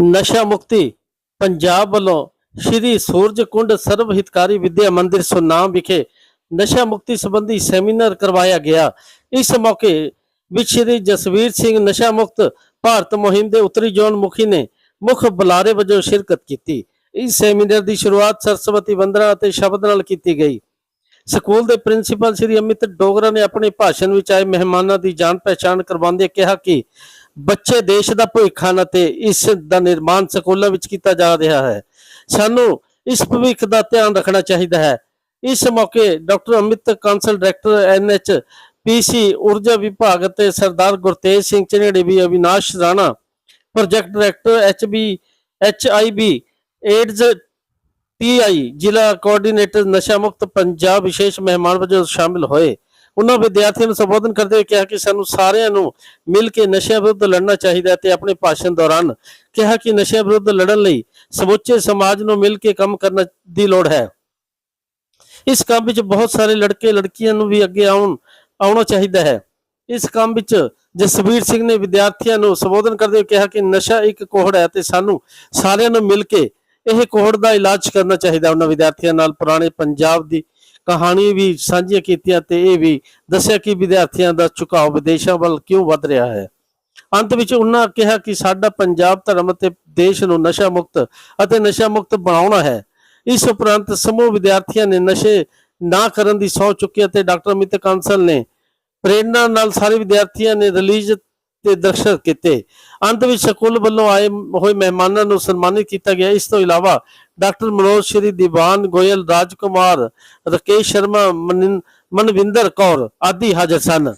ਨਸ਼ਾ ਮੁਕਤੀ, ਪੰਜਾਬ ਵੱਲੋਂ ਸ਼੍ਰੀ ਸੂਰਜ ਕੁੰਡ ਸਰਵ ਹਿਤਕਾਰੀ ਵਿਦਿਆ ਮੰਦਿਰ ਸੁਨਾਮ ਵਿਖੇ ਨਸ਼ਾ ਮੁਕਤੀ ਸੰਬੰਧੀ ਸੈਮੀਨਾਰ ਕਰਵਾਇਆ ਗਿਆ। ਇਸ ਮੌਕੇ ਵਿੱਚ ਸ਼੍ਰੀ ਜਸਵੀਰ ਸਿੰਘ ਨਸ਼ਾ ਮੁਕਤ ਭਾਰਤ ਮੁਹਿੰਮ ਦੇ ਉੱਤਰੀ ਜ਼ੋਨ ਮੁਖੀ ਨੇ ਮੁੱਖ ਬੁਲਾਰੇ ਵਜੋਂ ਸ਼ਿਰਕਤ ਕੀਤੀ। ਇਸ ਸੈਮੀਨਾਰ ਦੀ ਸ਼ੁਰੂਆਤ ਸਰਸਵਤੀ ਵੰਦਨਾ ਅਤੇ ਸ਼ਬਦ ਨਾਲ ਕੀਤੀ ਗਈ। ਸਕੂਲ ਦੇ ਪ੍ਰਿੰਸੀਪਲ ਸ਼੍ਰੀ ਅਮਿਤ ਡੋਗਰਾ ਨੇ ਆਪਣੇ ਭਾਸ਼ਣ ਵਿੱਚ ਆਏ ਮਹਿਮਾਨਾਂ ਦੀ ਜਾਣ ਪਛਾਣ ਕਰਵਾਉਂਦੇ ਕਿਹਾ ਕਿ ਬੱਚੇ ਦੇਸ਼ ਦਾ ਭਵਿੱਖ ਹਨ ਅਤੇ ਇਸ ਦਾ ਨਿਰਮਾਣ ਸਕੂਲਾਂ ਵਿੱਚ ਕੀਤਾ ਜਾ ਰਿਹਾ ਹੈ। ਸਾਨੂੰ ਇਸ ਭਵਿੱਖ ਦਾ ਧਿਆਨ ਰੱਖਣਾ ਚਾਹੀਦਾ ਹੈ। ਇਸ ਮੌਕੇ doctor Amit Kansal, director NH PC ਊਰਜਾ ਵਿਭਾਗ ਅਤੇ ਸਰਦਾਰ ਗੁਰਤੇਜ ਸਿੰਘ ਚਨੇੜੇ ਵੀ Avinash Rana, project director HB HIV AIDS PI ਜ਼ਿਲ੍ਹਾ ਕੋਆਰਡੀਨੇਟਰ ਨਸ਼ਾ ਮੁਕਤ ਪੰਜਾਬ ਵਿਸ਼ੇਸ਼ ਮਹਿਮਾਨ ਵਜੋਂ ਸ਼ਾਮਿਲ ਹੋਏ। ਉਹਨਾਂ ਵਿਦਿਆਰਥੀਆਂ ਨੂੰ ਸੰਬੋਧਨ ਕਰਦੇ ਹੋਏ ਕਿਹਾ ਕਿ ਸਾਨੂੰ ਸਾਰਿਆਂ ਨੂੰ ਮਿਲ ਕੇ ਨਸ਼ਿਆਂ ਵਿਰੁੱਧ ਲੜਨਾ ਚਾਹੀਦਾ ਹੈ ਤੇ ਆਪਣੇ ਭਾਸ਼ਣ ਦੌਰਾਨ ਕਿਹਾ ਕਿ ਨਸ਼ਿਆਂ ਵਿਰੁੱਧ ਲੜਨ ਲਈ ਸਮੁੱਚੇ ਸਮਾਜ ਨੂੰ ਮਿਲ ਕੇ ਕੰਮ ਕਰਨ ਦੀ ਲੋੜ ਹੈ। ਇਸ ਕੰਮ ਵਿੱਚ ਬਹੁਤ ਸਾਰੇ ਲੜਕੇ, ਲੜਕੀਆਂ ਨੂੰ ਵੀ ਅੱਗੇ ਆਉਣ, ਆਉਣਾ ਚਾਹੀਦਾ ਹੈ। ਇਸ ਕੰਮ ਵਿੱਚ ਜਸਵੀਰ ਸਿੰਘ ਨੇ ਵਿਦਿਆਰਥੀਆਂ ਨੂੰ ਸੰਬੋਧਨ ਕਰਦੇ ਹੋਏ ਕਿਹਾ ਕਿ ਨਸ਼ਾ ਇੱਕ ਕੋਹੜ ਹੈ ਤੇ ਸਾਨੂੰ ਸਾਰਿਆਂ ਨੂੰ ਮਿਲ ਕੇ ਇਹ ਕੋਹੜ ਦਾ ਇਲਾਜ ਕਰਨਾ ਚਾਹੀਦਾ ਉਹਨਾਂ ਵਿਦਿਆਰਥੀਆਂ ਨਾਲ ਪੁਰਾਣੇ ਪੰਜਾਬ ਦੀ ਕਹਾਣੀ ਵੀ ਸਾਂਝੀਆਂ ਕੀਤੀਆਂ ਤੇ ਇਹ ਵੀ ਦੱਸਿਆ ਕਿ ਵਿਦਿਆਰਥੀਆਂ ਦਾ ਝੁਕਾਅ ਵਿਦੇਸ਼ਾਂ ਵੱਲ ਕਿਉਂ ਵੱਧ ਰਿਹਾ ਹੈ। ਅੰਤ ਵਿੱਚ ਉਹਨਾਂ ਕਿਹਾ ਕਿ ਸਾਡਾ ਪੰਜਾਬ ਧਰਮ ਅਤੇ ਦੇਸ਼ ਨੂੰ ਨਸ਼ਾ ਮੁਕਤ ਅਤੇ ਨਸ਼ਾ ਮੁਕਤ ਬਣਾਉਣਾ ਹੈ। ਇਸ ਉਪਰੰਤ ਸਮੂਹ ਵਿਦਿਆਰਥੀਆਂ ਨੇ ਨਸ਼ੇ ਨਾ ਕਰਨ ਦੀ ਸਹੁੰ ਚੁੱਕੀ ਅਤੇ ਡਾਕਟਰ ਅਮਿਤ ਕਾਂਸਲ ਨੇ ਪ੍ਰੇਰਣਾ ਨਾਲ ਸਾਰੇ ਵਿਦਿਆਰਥੀਆਂ ਨੇ ਰਿਲੀਜ਼ ਤੇ ਦਰਸ਼ਕ ਕੀਤੇ। ਅੰਤ ਵਿੱਚ ਸਕੂਲ ਵੱਲੋਂ ਆਏ ਹੋਏ ਮਹਿਮਾਨਾਂ ਨੂੰ ਸਨਮਾਨਿਤ ਕੀਤਾ ਗਿਆ। ਇਸ ਤੋਂ ਇਲਾਵਾ ਡਾਕਟਰ ਮਨੋਜ, ਸ਼੍ਰੀ ਦੀਵਾਨ ਗੋਇਲ, ਰਾਜਕੁਮਾਰ, ਰਕੇਸ਼ ਸ਼ਰਮਾ ਮਨਵਿੰਦਰ ਕੌਰ ਆਦਿ ਹਾਜ਼ਰ ਸਨ।